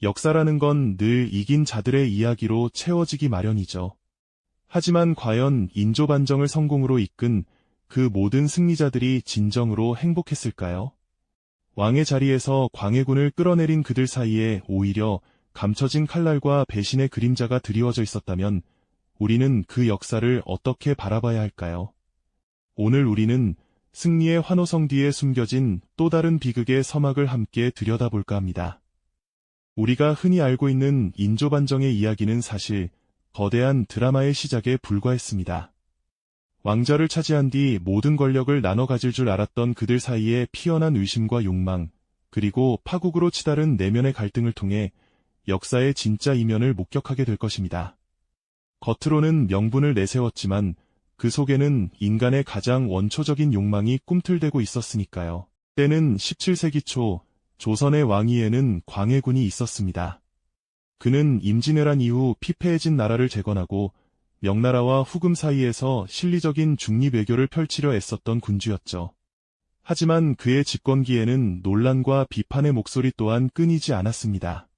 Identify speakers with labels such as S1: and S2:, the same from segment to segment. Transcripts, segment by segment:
S1: 역사라는 건 늘 이긴 자들의 이야기로 채워지기 마련이죠. 하지만 과연 인조 반정을 성공으로 이끈 그 모든 승리자들이 진정으로 행복했을까요? 왕의 자리에서 광해군을 끌어내린 그들 사이에 오히려 감춰진 칼날과 배신의 그림자가 드리워져 있었다면 우리는 그 역사를 어떻게 바라봐야 할까요? 오늘 우리는 승리의 환호성 뒤에 숨겨진 또 다른 비극의 서막을 함께 들여다볼까 합니다. 우리가 흔히 알고 있는 인조반정의 이야기는 사실 거대한 드라마의 시작에 불과했습니다. 왕자를 차지한 뒤 모든 권력을 나눠 가질 줄 알았던 그들 사이에 피어난 의심과 욕망, 그리고 파국으로 치달은 내면의 갈등을 통해 역사의 진짜 이면을 목격하게 될 것입니다. 겉으로는 명분을 내세웠지만 그 속에는 인간의 가장 원초적인 욕망이 꿈틀대고 있었으니까요. 때는 17세기 초 조선의 왕위에는 광해군이 있었습니다. 그는 임진왜란 이후 피폐해진 나라를 재건하고 명나라와 후금 사이에서 실리적인 중립외교를 펼치려 애썼던 군주였죠. 하지만 그의 집권기에는 논란과 비판의 목소리 또한 끊이지 않았습니다.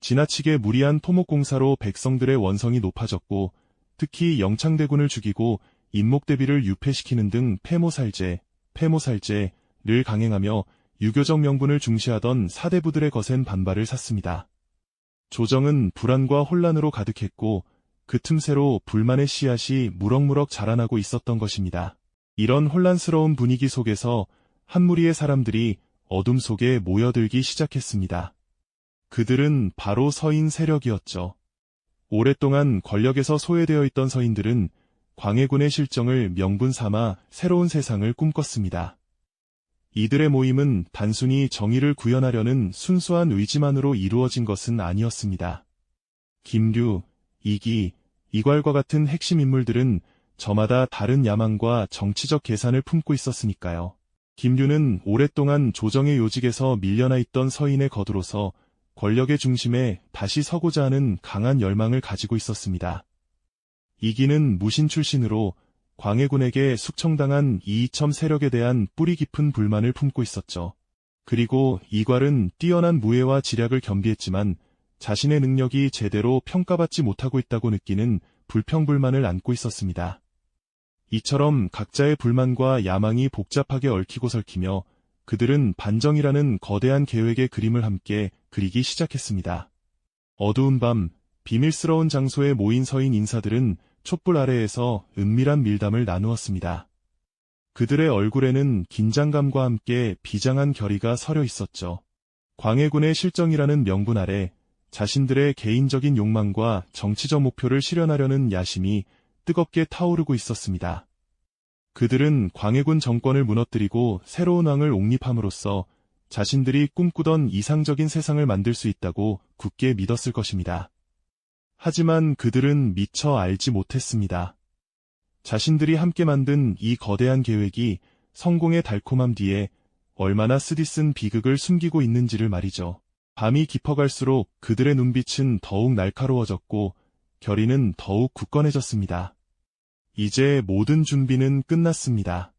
S1: 지나치게 무리한 토목공사로 백성들의 원성이 높아졌고 특히 영창대군을 죽이고 인목대비를 유폐시키는 등 폐모살제, 폐모살제를 강행하며 유교적 명분을 중시하던 사대부들의 거센 반발을 샀습니다. 조정은 불안과 혼란으로 가득했고 그 틈새로 불만의 씨앗이 무럭무럭 자라나고 있었던 것입니다. 이런 혼란스러운 분위기 속에서 한 무리의 사람들이 어둠 속에 모여들기 시작했습니다. 그들은 바로 서인 세력이었죠. 오랫동안 권력에서 소외되어 있던 서인들은 광해군의 실정을 명분 삼아 새로운 세상을 꿈꿨습니다. 이들의 모임은 단순히 정의를 구현하려는 순수한 의지만으로 이루어진 것은 아니었습니다. 김류, 이기, 이괄과 같은 핵심 인물들은 저마다 다른 야망과 정치적 계산을 품고 있었으니까요. 김류는 오랫동안 조정의 요직에서 밀려나 있던 서인의 거두로서 권력의 중심에 다시 서고자 하는 강한 열망을 가지고 있었습니다. 이기는 무신 출신으로 광해군에게 숙청당한 이이첨 세력에 대한 뿌리 깊은 불만을 품고 있었죠. 그리고 이괄은 뛰어난 무예와 지략을 겸비했지만 자신의 능력이 제대로 평가받지 못하고 있다고 느끼는 불평불만을 안고 있었습니다. 이처럼 각자의 불만과 야망이 복잡하게 얽히고 설키며 그들은 반정이라는 거대한 계획의 그림을 함께 그리기 시작했습니다. 어두운 밤, 비밀스러운 장소에 모인 서인 인사들은 촛불 아래에서 은밀한 밀담을 나누었습니다. 그들의 얼굴에는 긴장감과 함께 비장한 결의가 서려 있었죠. 광해군의 실정이라는 명분 아래 자신들의 개인적인 욕망과 정치적 목표를 실현하려는 야심이 뜨겁게 타오르고 있었습니다. 그들은 광해군 정권을 무너뜨리고 새로운 왕을 옹립함으로써 자신들이 꿈꾸던 이상적인 세상을 만들 수 있다고 굳게 믿었을 것입니다. 하지만 그들은 미처 알지 못했습니다. 자신들이 함께 만든 이 거대한 계획이 성공의 달콤함 뒤에 얼마나 쓰디쓴 비극을 숨기고 있는지를 말이죠. 밤이 깊어갈수록 그들의 눈빛은 더욱 날카로워졌고 결의는 더욱 굳건해졌습니다. 이제 모든 준비는 끝났습니다.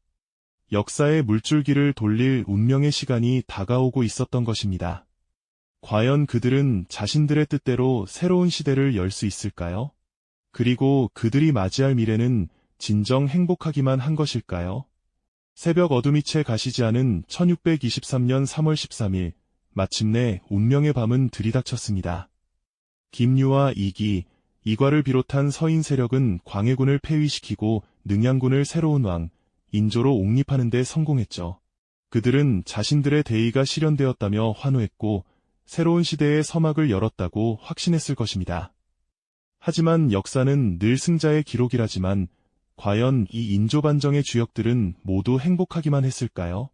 S1: 역사의 물줄기를 돌릴 운명의 시간이 다가오고 있었던 것입니다. 과연 그들은 자신들의 뜻대로 새로운 시대를 열 수 있을까요? 그리고 그들이 맞이할 미래는 진정 행복하기만 한 것일까요? 새벽 어둠이 채 가시지 않은 1623년 3월 13일 마침내 운명의 밤은 들이닥쳤습니다. 김유와 이기, 이괄을 비롯한 서인 세력은 광해군을 폐위시키고 능양군을 새로운 왕, 인조로 옹립하는 데 성공했죠. 그들은 자신들의 대의가 실현되었다며 환호했고 새로운 시대의 서막을 열었다고 확신했을 것입니다. 하지만 역사는 늘 승자의 기록이라지만 과연 이 인조반정의 주역들은 모두 행복하기만 했을까요?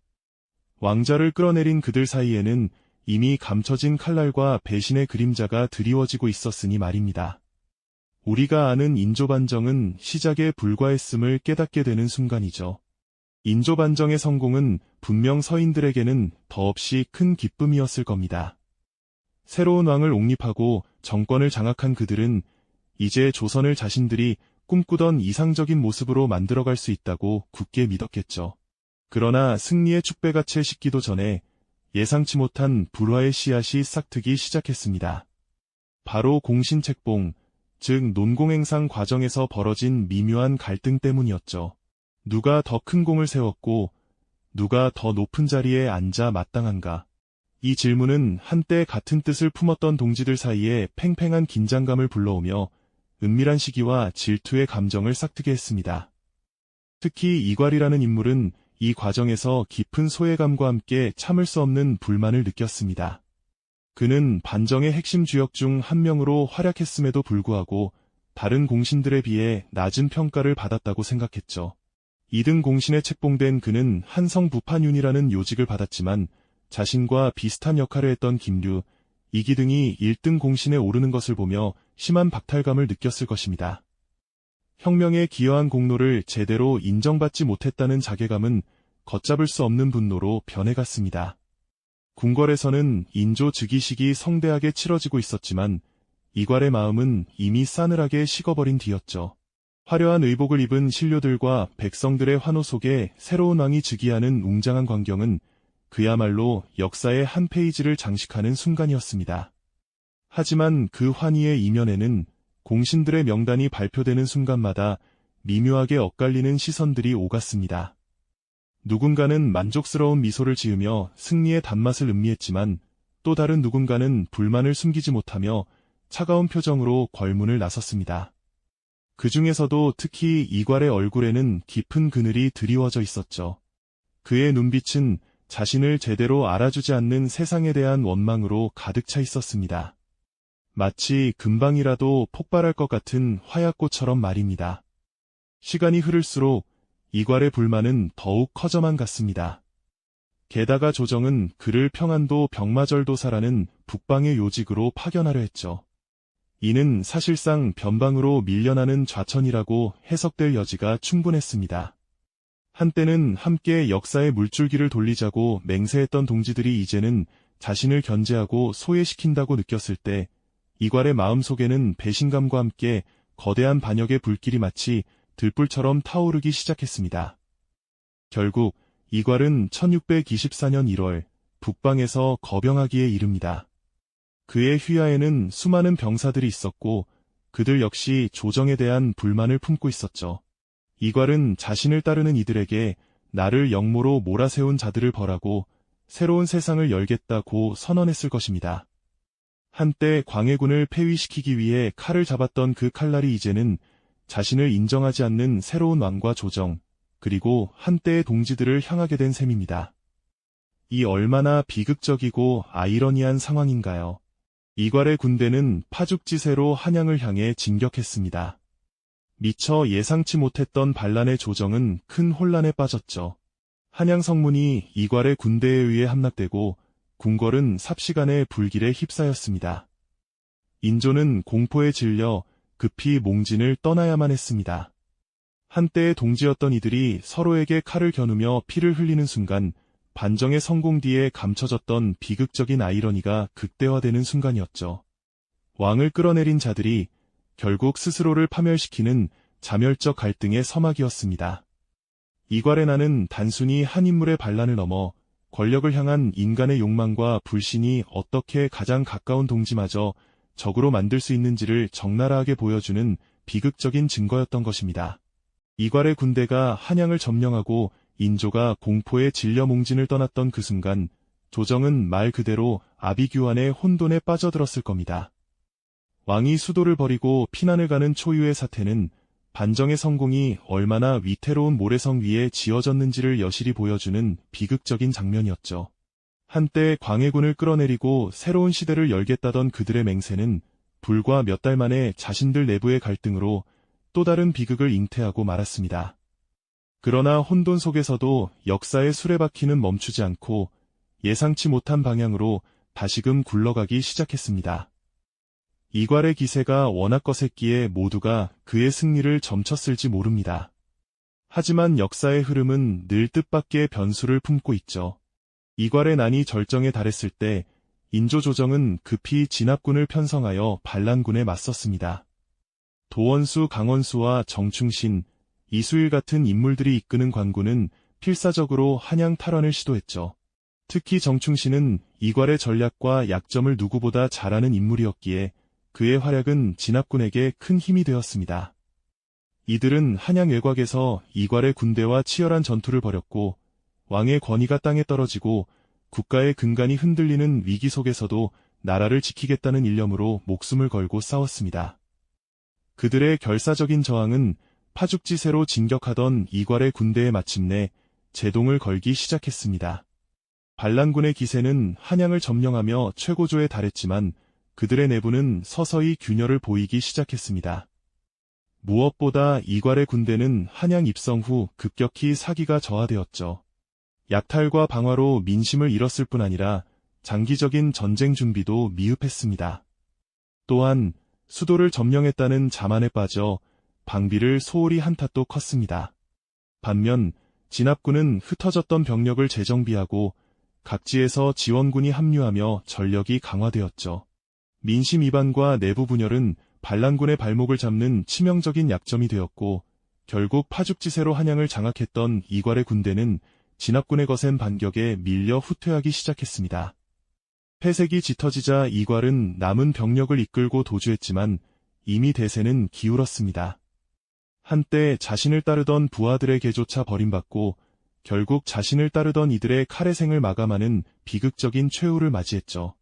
S1: 왕자를 끌어내린 그들 사이에는 이미 감춰진 칼날과 배신의 그림자가 드리워지고 있었으니 말입니다. 우리가 아는 인조반정은 시작에 불과했음을 깨닫게 되는 순간이죠. 인조반정의 성공은 분명 서인들에게는 더없이 큰 기쁨이었을 겁니다. 새로운 왕을 옹립하고 정권을 장악한 그들은 이제 조선을 자신들이 꿈꾸던 이상적인 모습으로 만들어갈 수 있다고 굳게 믿었겠죠. 그러나 승리의 축배가 채 식기도 전에 예상치 못한 불화의 씨앗이 싹트기 시작했습니다. 바로 공신책봉, 즉 논공행상 과정에서 벌어진 미묘한 갈등 때문이었죠. 누가 더 큰 공을 세웠고 누가 더 높은 자리에 앉아 마땅한가? 이 질문은 한때 같은 뜻을 품었던 동지들 사이에 팽팽한 긴장감을 불러오며 은밀한 시기와 질투의 감정을 싹트게 했습니다. 특히 이괄이라는 인물은 이 과정에서 깊은 소외감과 함께 참을 수 없는 불만을 느꼈습니다. 그는 반정의 핵심 주역 중 한 명으로 활약했음에도 불구하고 다른 공신들에 비해 낮은 평가를 받았다고 생각했죠. 2등 공신에 책봉된 그는 한성 부판윤이라는 요직을 받았지만 자신과 비슷한 역할을 했던 김류, 이기 등이 1등 공신에 오르는 것을 보며 심한 박탈감을 느꼈을 것입니다. 혁명에 기여한 공로를 제대로 인정받지 못했다는 자괴감은 걷잡을 수 없는 분노로 변해갔습니다. 궁궐에서는 인조 즉위식이 성대하게 치러지고 있었지만 이괄의 마음은 이미 싸늘하게 식어버린 뒤였죠. 화려한 의복을 입은 신료들과 백성들의 환호 속에 새로운 왕이 즉위하는 웅장한 광경은 그야말로 역사의 한 페이지를 장식하는 순간이었습니다. 하지만 그 환희의 이면에는 공신들의 명단이 발표되는 순간마다 미묘하게 엇갈리는 시선들이 오갔습니다. 누군가는 만족스러운 미소를 지으며 승리의 단맛을 음미했지만 또 다른 누군가는 불만을 숨기지 못하며 차가운 표정으로 궐문을 나섰습니다. 그 중에서도 특히 이괄의 얼굴에는 깊은 그늘이 드리워져 있었죠. 그의 눈빛은 자신을 제대로 알아주지 않는 세상에 대한 원망으로 가득 차 있었습니다. 마치 금방이라도 폭발할 것 같은 화약꽃처럼 말입니다. 시간이 흐를수록 이괄의 불만은 더욱 커져만 갔습니다. 게다가 조정은 그를 평안도 병마절도사라는 북방의 요직으로 파견하려 했죠. 이는 사실상 변방으로 밀려나는 좌천이라고 해석될 여지가 충분했습니다. 한때는 함께 역사의 물줄기를 돌리자고 맹세했던 동지들이 이제는 자신을 견제하고 소외시킨다고 느꼈을 때 이괄의 마음속에는 배신감과 함께 거대한 반역의 불길이 마치 들불처럼 타오르기 시작했습니다. 결국 이괄은 1624년 1월 북방에서 거병하기에 이릅니다. 그의 휘하에는 수많은 병사들이 있었고 그들 역시 조정에 대한 불만을 품고 있었죠. 이괄은 자신을 따르는 이들에게 나를 영모로 몰아세운 자들을 벌하고 새로운 세상을 열겠다고 선언했을 것입니다. 한때 광해군을 폐위시키기 위해 칼을 잡았던 그 칼날이 이제는 자신을 인정하지 않는 새로운 왕과 조정, 그리고 한때의 동지들을 향하게 된 셈입니다. 이 얼마나 비극적이고 아이러니한 상황인가요? 이괄의 군대는 파죽지세로 한양을 향해 진격했습니다. 미처 예상치 못했던 반란의 조정은 큰 혼란에 빠졌죠. 한양 성문이 이괄의 군대에 의해 함락되고 궁궐은 삽시간에 불길에 휩싸였습니다. 인조는 공포에 질려 급히 몽진을 떠나야만 했습니다. 한때의 동지였던 이들이 서로에게 칼을 겨누며 피를 흘리는 순간 반정의 성공 뒤에 감춰졌던 비극적인 아이러니가 극대화되는 순간이었죠. 왕을 끌어내린 자들이 결국 스스로를 파멸시키는 자멸적 갈등의 서막이었습니다. 이괄의 나는 단순히 한 인물의 반란을 넘어 권력을 향한 인간의 욕망과 불신이 어떻게 가장 가까운 동지마저 적으로 만들 수 있는지를 적나라하게 보여주는 비극적인 증거였던 것입니다. 이괄의 군대가 한양을 점령하고 인조가 공포에 질려 몽진을 떠났던 그 순간 조정은 말 그대로 아비규환의 혼돈에 빠져들었을 겁니다. 왕이 수도를 버리고 피난을 가는 초유의 사태는 반정의 성공이 얼마나 위태로운 모래성 위에 지어졌는지를 여실히 보여주는 비극적인 장면이었죠. 한때 광해군을 끌어내리고 새로운 시대를 열겠다던 그들의 맹세는 불과 몇 달 만에 자신들 내부의 갈등으로 또 다른 비극을 잉태하고 말았습니다. 그러나 혼돈 속에서도 역사의 수레바퀴는 멈추지 않고 예상치 못한 방향으로 다시금 굴러가기 시작했습니다. 이괄의 기세가 워낙 거셌기에 모두가 그의 승리를 점쳤을지 모릅니다. 하지만 역사의 흐름은 늘 뜻밖의 변수를 품고 있죠. 이괄의 난이 절정에 달했을 때 인조조정은 급히 진압군을 편성하여 반란군에 맞섰습니다. 도원수 강원수와 정충신, 이수일 같은 인물들이 이끄는 관군은 필사적으로 한양 탈환을 시도했죠. 특히 정충신은 이괄의 전략과 약점을 누구보다 잘 아는 인물이었기에 그의 활약은 진압군에게 큰 힘이 되었습니다. 이들은 한양 외곽에서 이괄의 군대와 치열한 전투를 벌였고 왕의 권위가 땅에 떨어지고 국가의 근간이 흔들리는 위기 속에서도 나라를 지키겠다는 일념으로 목숨을 걸고 싸웠습니다. 그들의 결사적인 저항은 파죽지세로 진격하던 이괄의 군대에 마침내 제동을 걸기 시작했습니다. 반란군의 기세는 한양을 점령하며 최고조에 달했지만 그들의 내부는 서서히 균열을 보이기 시작했습니다. 무엇보다 이괄의 군대는 한양 입성 후 급격히 사기가 저하되었죠. 약탈과 방화로 민심을 잃었을 뿐 아니라 장기적인 전쟁 준비도 미흡했습니다. 또한 수도를 점령했다는 자만에 빠져 방비를 소홀히 한 탓도 컸습니다. 반면 진압군은 흩어졌던 병력을 재정비하고 각지에서 지원군이 합류하며 전력이 강화되었죠. 민심 이반과 내부 분열은 반란군의 발목을 잡는 치명적인 약점이 되었고 결국 파죽지세로 한양을 장악했던 이괄의 군대는 진압군의 거센 반격에 밀려 후퇴하기 시작했습니다. 회색이 짙어지자 이괄은 남은 병력을 이끌고 도주했지만 이미 대세는 기울었습니다. 한때 자신을 따르던 부하들에게조차 버림받고 결국 자신을 따르던 이들의 칼의 생을 마감하는 비극적인 최후를 맞이했죠.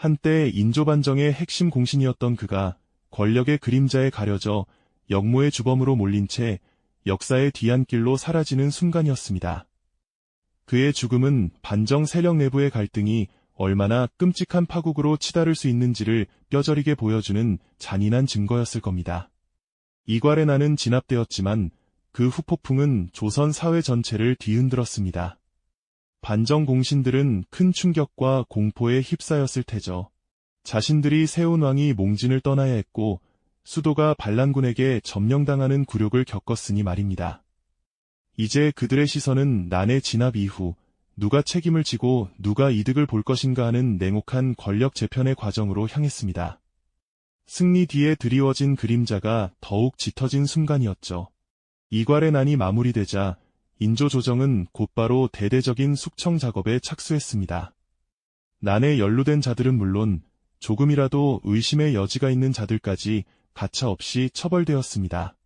S1: 한때 인조반정의 핵심 공신이었던 그가 권력의 그림자에 가려져 역모의 주범으로 몰린 채 역사의 뒤안길로 사라지는 순간이었습니다. 그의 죽음은 반정 세력 내부의 갈등이 얼마나 끔찍한 파국으로 치달을 수 있는지를 뼈저리게 보여주는 잔인한 증거였을 겁니다. 이괄의 난은 진압되었지만 그 후폭풍은 조선 사회 전체를 뒤흔들었습니다. 반정 공신들은 큰 충격과 공포에 휩싸였을 테죠. 자신들이 세운 왕이 몽진을 떠나야 했고 수도가 반란군에게 점령당하는 굴욕을 겪었으니 말입니다. 이제 그들의 시선은 난의 진압 이후 누가 책임을 지고 누가 이득을 볼 것인가 하는 냉혹한 권력 재편의 과정으로 향했습니다. 승리 뒤에 드리워진 그림자가 더욱 짙어진 순간이었죠. 이괄의 난이 마무리되자 인조 조정은 곧바로 대대적인 숙청 작업에 착수했습니다. 난에 연루된 자들은 물론 조금이라도 의심의 여지가 있는 자들까지 가차없이 처벌되었습니다.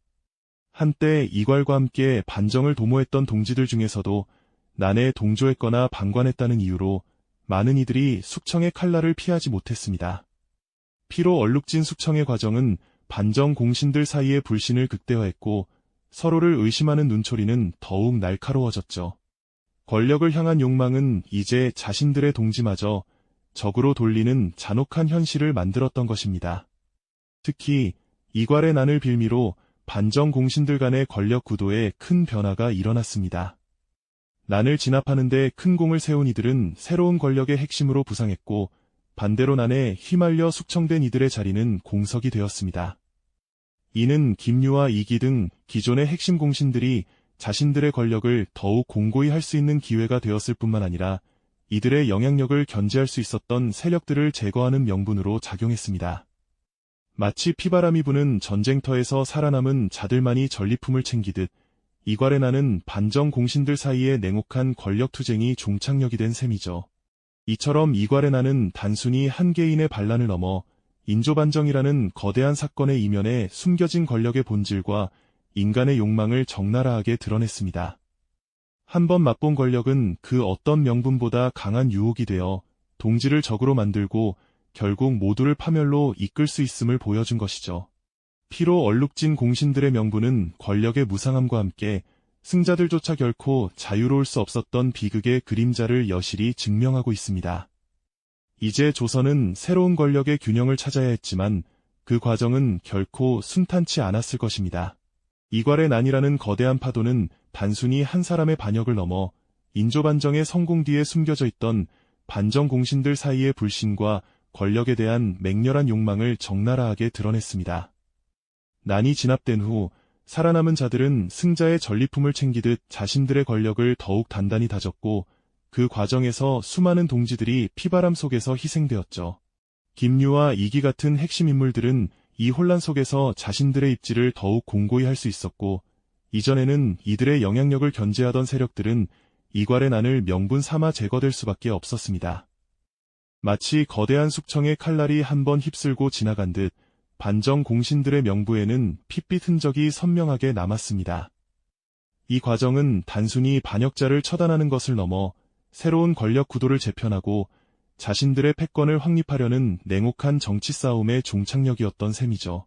S1: 한때 이괄과 함께 반정을 도모했던 동지들 중에서도 난에 동조했거나 방관했다는 이유로 많은 이들이 숙청의 칼날을 피하지 못했습니다. 피로 얼룩진 숙청의 과정은 반정 공신들 사이의 불신을 극대화했고 서로를 의심하는 눈초리는 더욱 날카로워졌죠. 권력을 향한 욕망은 이제 자신들의 동지마저 적으로 돌리는 잔혹한 현실을 만들었던 것입니다. 특히 이괄의 난을 빌미로 반정 공신들 간의 권력 구도에 큰 변화가 일어났습니다. 난을 진압하는데 큰 공을 세운 이들은 새로운 권력의 핵심으로 부상했고 반대로 난에 휘말려 숙청된 이들의 자리는 공석이 되었습니다. 이는 김유와 이기 등 기존의 핵심 공신들이 자신들의 권력을 더욱 공고히 할 수 있는 기회가 되었을 뿐만 아니라 이들의 영향력을 견제할 수 있었던 세력들을 제거하는 명분으로 작용했습니다. 마치 피바람이 부는 전쟁터에서 살아남은 자들만이 전리품을 챙기듯 이괄의 나는 반정 공신들 사이의 냉혹한 권력 투쟁이 종착역이 된 셈이죠. 이처럼 이괄의 나는 단순히 한 개인의 반란을 넘어 인조반정이라는 거대한 사건의 이면에 숨겨진 권력의 본질과 인간의 욕망을 적나라하게 드러냈습니다. 한번 맛본 권력은 그 어떤 명분보다 강한 유혹이 되어 동지를 적으로 만들고 결국 모두를 파멸로 이끌 수 있음을 보여준 것이죠. 피로 얼룩진 공신들의 명분은 권력의 무상함과 함께 승자들조차 결코 자유로울 수 없었던 비극의 그림자를 여실히 증명하고 있습니다. 이제 조선은 새로운 권력의 균형을 찾아야 했지만 그 과정은 결코 순탄치 않았을 것입니다. 이괄의 난이라는 거대한 파도는 단순히 한 사람의 반역을 넘어 인조반정의 성공 뒤에 숨겨져 있던 반정 공신들 사이의 불신과 권력에 대한 맹렬한 욕망을 적나라하게 드러냈습니다. 난이 진압된 후 살아남은 자들은 승자의 전리품을 챙기듯 자신들의 권력을 더욱 단단히 다졌고 그 과정에서 수많은 동지들이 피바람 속에서 희생되었죠. 김유와 이기 같은 핵심 인물들은 이 혼란 속에서 자신들의 입지를 더욱 공고히 할 수 있었고 이전에는 이들의 영향력을 견제하던 세력들은 이괄의 난을 명분 삼아 제거될 수밖에 없었습니다. 마치 거대한 숙청의 칼날이 한번 휩쓸고 지나간 듯 반정 공신들의 명부에는 핏빛 흔적이 선명하게 남았습니다. 이 과정은 단순히 반역자를 처단하는 것을 넘어 새로운 권력 구도를 재편하고 자신들의 패권을 확립하려는 냉혹한 정치 싸움의 종착역이었던 셈이죠.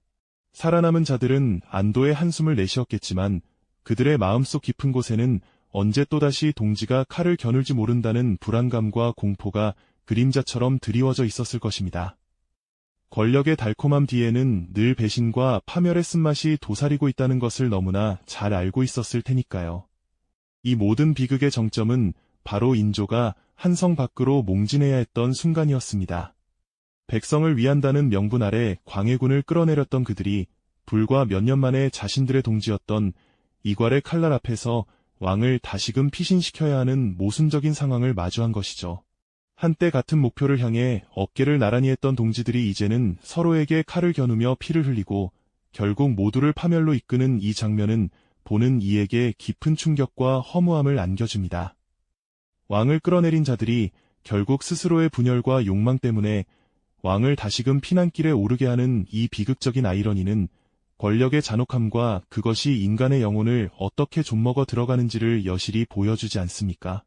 S1: 살아남은 자들은 안도의 한숨을 내쉬었겠지만 그들의 마음속 깊은 곳에는 언제 또다시 동지가 칼을 겨눌지 모른다는 불안감과 공포가 그림자처럼 드리워져 있었을 것입니다. 권력의 달콤함 뒤에는 늘 배신과 파멸의 쓴맛이 도사리고 있다는 것을 너무나 잘 알고 있었을 테니까요. 이 모든 비극의 정점은 바로 인조가 한성 밖으로 몽진해야 했던 순간이었습니다. 백성을 위한다는 명분 아래 광해군을 끌어내렸던 그들이 불과 몇 년 만에 자신들의 동지였던 이괄의 칼날 앞에서 왕을 다시금 피신시켜야 하는 모순적인 상황을 마주한 것이죠. 한때 같은 목표를 향해 어깨를 나란히 했던 동지들이 이제는 서로에게 칼을 겨누며 피를 흘리고 결국 모두를 파멸로 이끄는 이 장면은 보는 이에게 깊은 충격과 허무함을 안겨줍니다. 왕을 끌어내린 자들이 결국 스스로의 분열과 욕망 때문에 왕을 다시금 피난길에 오르게 하는 이 비극적인 아이러니는 권력의 잔혹함과 그것이 인간의 영혼을 어떻게 좀먹어 들어가는지를 여실히 보여주지 않습니까?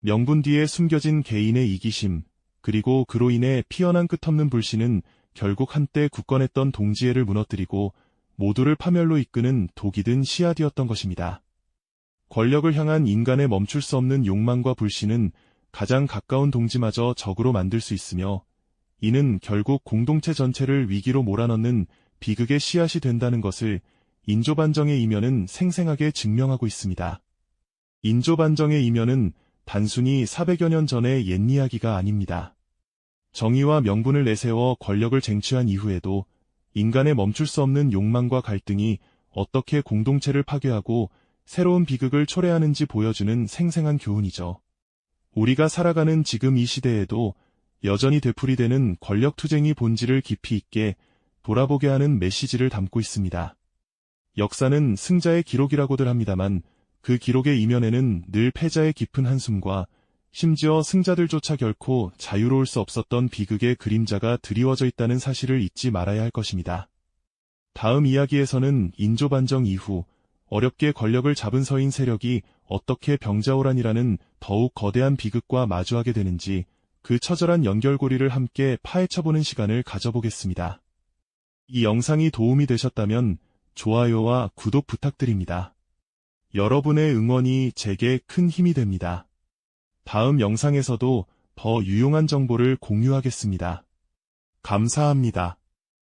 S1: 명분 뒤에 숨겨진 개인의 이기심, 그리고 그로 인해 피어난 끝없는 불신은 결국 한때 굳건했던 동지애를 무너뜨리고 모두를 파멸로 이끄는 독이 든 씨앗이었던 것입니다. 권력을 향한 인간의 멈출 수 없는 욕망과 불신은 가장 가까운 동지마저 적으로 만들 수 있으며 이는 결국 공동체 전체를 위기로 몰아넣는 비극의 씨앗이 된다는 것을 인조반정의 이면은 생생하게 증명하고 있습니다. 인조반정의 이면은 단순히 400여 년 전의 옛 이야기가 아닙니다. 정의와 명분을 내세워 권력을 쟁취한 이후에도 인간의 멈출 수 없는 욕망과 갈등이 어떻게 공동체를 파괴하고 새로운 비극을 초래하는지 보여주는 생생한 교훈이죠. 우리가 살아가는 지금 이 시대에도 여전히 되풀이되는 권력투쟁이 본질을 깊이 있게 돌아보게 하는 메시지를 담고 있습니다. 역사는 승자의 기록이라고들 합니다만 그 기록의 이면에는 늘 패자의 깊은 한숨과 심지어 승자들조차 결코 자유로울 수 없었던 비극의 그림자가 드리워져 있다는 사실을 잊지 말아야 할 것입니다. 다음 이야기에서는 인조반정 이후 어렵게 권력을 잡은 서인 세력이 어떻게 병자호란이라는 더욱 거대한 비극과 마주하게 되는지 그 처절한 연결고리를 함께 파헤쳐보는 시간을 가져보겠습니다. 이 영상이 도움이 되셨다면 좋아요와 구독 부탁드립니다. 여러분의 응원이 제게 큰 힘이 됩니다. 다음 영상에서도 더 유용한 정보를 공유하겠습니다. 감사합니다.